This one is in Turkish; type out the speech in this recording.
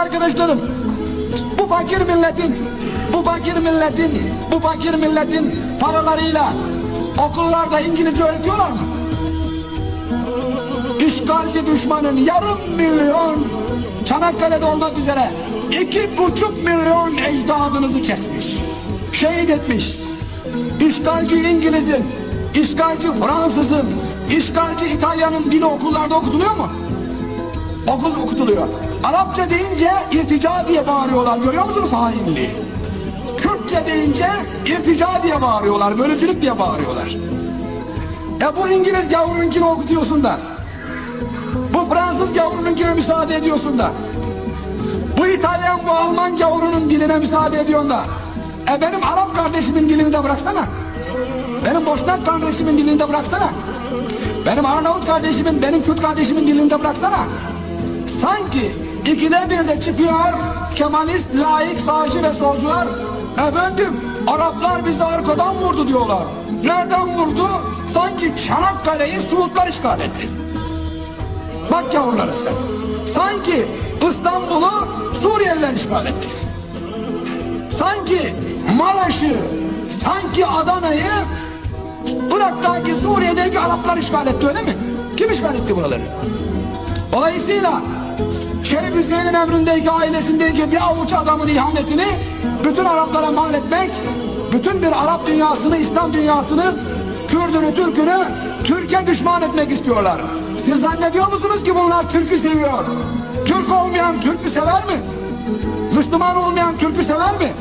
arkadaşlarım, bu fakir milletin, bu fakir milletin, bu fakir milletin paralarıyla okullarda İngilizce öğretiyorlar mı? İşgalci düşmanın yarım milyon Çanakkale'de olmak üzere iki buçuk milyon ecdadınızı kesmiş. Şehit etmiş. İşgalci İngiliz'in, işgalci Fransız'ın, işgalci İtalya'nın dili okullarda okutuluyor mu? Okul okutuluyor. Arapça deyince irtica diye bağırıyorlar. Görüyor musunuz hainliği? Kürtçe deyince irtica diye bağırıyorlar. Bölücülük diye bağırıyorlar. E bu İngiliz gavurunkini okutuyorsun da. Bu Fransız gavurununkine müsaade ediyorsun da. Bu İtalyan, bu Alman gavurunun diline müsaade ediyorsun da. E benim Arap kardeşimin dilini de bıraksana. Benim Boşnak kardeşimin dilini de bıraksana. Benim Arnavut kardeşimin, benim Kürt kardeşimin dilini de bıraksana. Sanki ikide bir de çıkıyor Kemalist, laik, sağcı ve solcular. Efendim Araplar bizi arkadan vurdu diyorlar. Nereden vurdu? Sanki Çanakkale'yi Suudlar işgal etti. Bak yavruları sen. Sanki İstanbul'u Suriyeliler işgal etti. Sanki Maraş'ı, sanki Adana'yı Irak'taki Suriye'deki Araplar işgal etti öyle mi? Kim işgal etti buraları? Dolayısıyla Şerif Hüseyin'in emrindeki ailesindeki bir avuç adamın ihanetini bütün Araplara mal etmek, bütün bir Arap dünyasını, İslam dünyasını, Kürdünü, Türk'ünü Türkiye düşman etmek istiyorlar. Siz zannediyor musunuz ki bunlar Türk'ü seviyor? Türk olmayan Türk'ü sever mi? Müslüman olmayan Türk'ü sever mi?